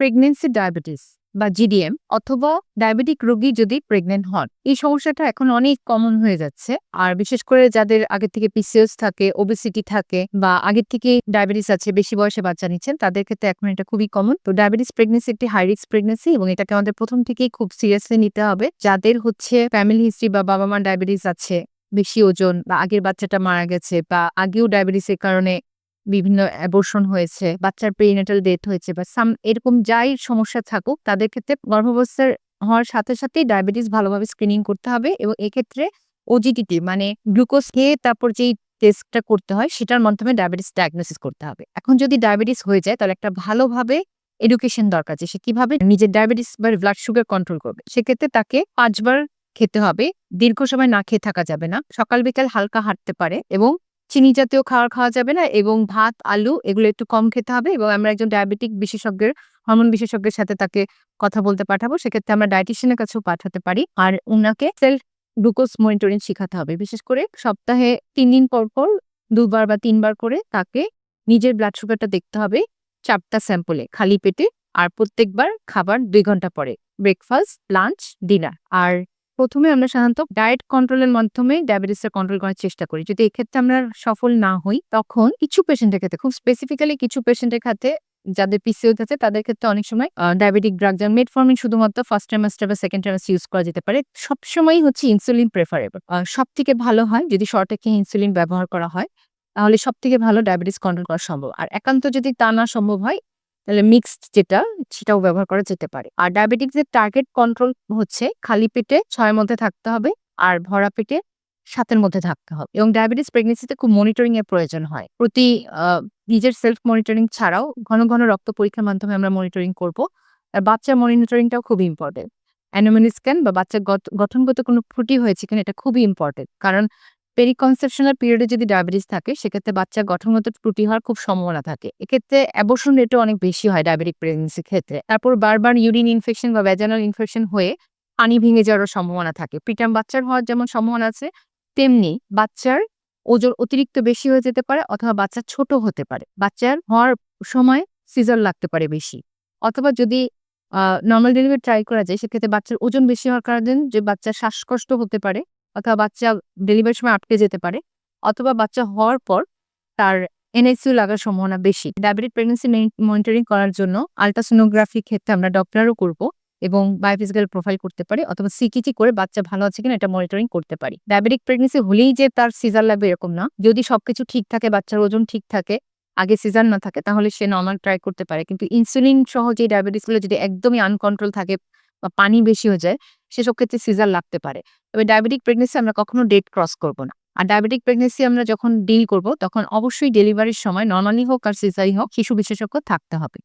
Pregnancy diabetes বা GDM অথবা diabetic রোগী যদি প্রেগনেন্ট হন, এই সমস্যাটা এখন অনেক কমন হয়ে যাচ্ছে। আর বিশেষ করে যাদের আগে থেকে পিসিওস থাকে ওবেসিটি থাকে বা আগের থেকে ডায়াবেটিস আছে, বেশি বয়সে বাচ্চা নিচ্ছেন, তাদের ক্ষেত্রে এখন এটা খুবই কমন তো ডায়াবেটিস প্রেগনেন্সি একটি হাই রিস্ক প্রেগনেন্সি এবং এটাকে আমাদের প্রথম থেকেই খুব সিরিয়াসলি নিতে হবে। যাদের হচ্ছে ফ্যামিলি হিস্ট্রি বা বাবা মা ডায়াবেটিস আছে, বেশি ওজন বা আগের বাচ্চাটা মারা গেছে বা আগেও ডায়াবেটিসের কারণে বিভিন্ন অ্যাবর্শন হয়েছে, বাচ্চার প্রিনেটাল ডেথ হয়েছে বা সাম এরকম যাই সমস্যা থাকুক, তাদের ক্ষেত্রে গর্ভাবস্থার হওয়ার সাথে সাথেই ডায়াবেটিস ভালোভাবে স্ক্রিনিং করতে হবে এবং এক্ষেত্রে ওজিটিটি মানে গ্লুকোজ খেয়ে তারপর যেই টেস্টটা করতে হয় সেটার মাধ্যমে ডায়াবেটিস ডায়াগনোসিস করতে হবে। এখন যদি ডায়াবেটিস হয়ে যায় তাহলে একটা ভালোভাবে এডুকেশন দরকার যে সে কীভাবে নিজের ডায়াবেটিস বা ব্লাড সুগার কন্ট্রোল করবে। সেক্ষেত্রে তাকে পাঁচবার খেতে হবে, দীর্ঘ সময় না খেয়ে থাকা যাবে না, সকাল বিকাল হালকা হাঁটতে পারে এবং চিনি জাতীয় খাবার খাওয়া যাবে না এবং ভাত, আলু এগুলো একটু কম খেতে হবে এবং আমরা একজন ডায়াবেটিক বিশেষজ্ঞের হরমোন বিশেষজ্ঞের সাথে তাকে কথা বলতে পাঠাবো। সেক্ষেত্রে আমরা ডায়েটিশিয়ানের কাছেও পাঠাতে পারি। আর ওনাকে সেলফ গ্লুকোজ মনিটরিং শেখাতে হবে। বিশেষ করে সপ্তাহে তিন দিন পর পর দুবার বা তিনবার করে তাকে নিজের ব্লাড সুগারটা দেখতে হবে চারটা স্যাম্পলে খালি পেটে। আর প্রত্যেকবার খাবার দুই ঘণ্টা পরে। ব্রেকফাস্ট লাঞ্চ ডিনার আর প্রথমে আমরা সাধারণত ডায়েট কন্ট্রোলের মাধ্যমে ডায়াবেটিসের কন্ট্রোল করার চেষ্টা করি। যদি এক্ষেত্রে আমরা সফল না হই, তখন কিছু পেশেন্টের ক্ষেত্রে, খুব স্পেসিফিক্যালি কিছু পেশেন্টের ক্ষেত্রে যাদের পিসিওস আছে, তাদের ক্ষেত্রে অনেক সময় ডায়াবেটিক ড্রাগ যেমন মেটফর্মিন শুধুমাত্র ফার্স্ট ট্রাইমাস্টার বা সেকেন্ড ট্রাইমাস্টার ইউজ করা যেতে পারে। সবসময় হচ্ছে ইনসুলিন প্রেফারেবল সব থেকে ভালো হয় যদি শর্ট থেকে ইনসুলিন ব্যবহার করা হয়, তাহলে সব থেকে ভালো ডায়াবেটিস কন্ট্রোল করা সম্ভব। আর একান্ত যদি তা না সম্ভব হয় তাহলে মিক্সড যেটা, সেটাও ব্যবহার করা যেতে পারে। আর ডায়াবেটিক্সের টার্গেট কন্ট্রোল হচ্ছে, খালি পেটে ছয়ের মধ্যে থাকতে হবে আর ভরা পেটে সাতের মধ্যে থাকতে হবে। এবং ডায়াবেটিস প্রেগনেন্সিতে খুব মনিটরিং এর প্রয়োজন হয়। প্রতি নিজের সেলফ মনিটরিং ছাড়াও ঘন ঘন রক্ত পরীক্ষার মাধ্যমে আমরা মনিটরিং করব। আর বাচ্চার মনিটরিংটাও খুব ইম্পর্টেন্ট অ্যানোমালি স্ক্যান বা বাচ্চার গত- গঠনগত কোনো ত্রুটি হয়েছে কিনা এটা খুবই ইম্পর্টেন্ট কারণ পেরিকনসেপশনাল পিরিয়ডে যদি ডায়াবেটিস থাকে, সেক্ষেত্রে বাচ্চা গঠনগত ত্রুটি হওয়ার খুব সম্ভাবনা থাকে। এক্ষেত্রে অ্যাবর্শন রেটও অনেক বেশি হয় ডায়াবেটিক প্রেগনেন্সির ক্ষেত্রে। তারপর বারবার ইউরিন ইনফেকশন বা ভ্যাজানাল ইনফেকশন হয়ে পানি ভেঙে যাওয়ার সম্ভাবনা থাকে। প্রিটার্ম বাচ্চার হওয়ার যেমন সম্ভাবনা আছে, তেমনি বাচ্চার ওজন অতিরিক্ত বেশি হয়ে যেতে পারে অথবা বাচ্চা ছোট হতে পারে। বাচ্চার হওয়ার সময় সিজার লাগতে পারে বেশি। অথবা যদি নর্মাল ডেলিভারি ট্রাই করা যায়, সেক্ষেত্রে বাচ্চার ওজন বেশি হওয়ার কারণে যে বাচ্চার শ্বাসকষ্ট হতে পারে অথবা বাচ্চা ডেলিভারির সময় আটকে যেতে পারে, অথবা বাচ্চা হওয়ার পর তার এনএসইউ লাগার সম্ভাবনা বেশি। ডায়াবেটিক প্রেগনেন্সি মনিটরিং করার জন্য আলট্রাসোনোগ্রাফি ক্ষেত্রে আমরা ডক্টরও করব এবং বায়োফিজিক্যাল প্রোফাইল করতে পারি, অথবা সিকিটি করে বাচ্চা ভালো আছে কিনা এটা মনিটরিং করতে পারি। ডায়াবেটিক প্রেগনেন্সি হলেই যে তার সিজার লাগবে এরকম না। যদি সবকিছু ঠিক থাকে, বাচ্চার ওজন ঠিক থাকে, আগে সিজার না থাকে, তাহলে সে নর্মাল ট্রাই করতে পারে। কিন্তু ইনসুলিন সহ যে ডায়াবেটিসগুলো যদি একদমই আনকন্ট্রোল থাকে বা পানি বেশি হয়ে যায় সেসব ক্ষেত্রে সিজার লাগতে পারে। তবে ডায়াবেটিক প্রেগনেন্সি আমরা কখনো ডেট ক্রস করব না। আর ডায়াবেটিক প্রেগনেন্সি আমরা যখন ডিল করব, তখন অবশ্যই ডেলিভারির সময় নর্মালি হোক আর সিজারি হোক, শিশু বিশেষজ্ঞ থাকতে হবে।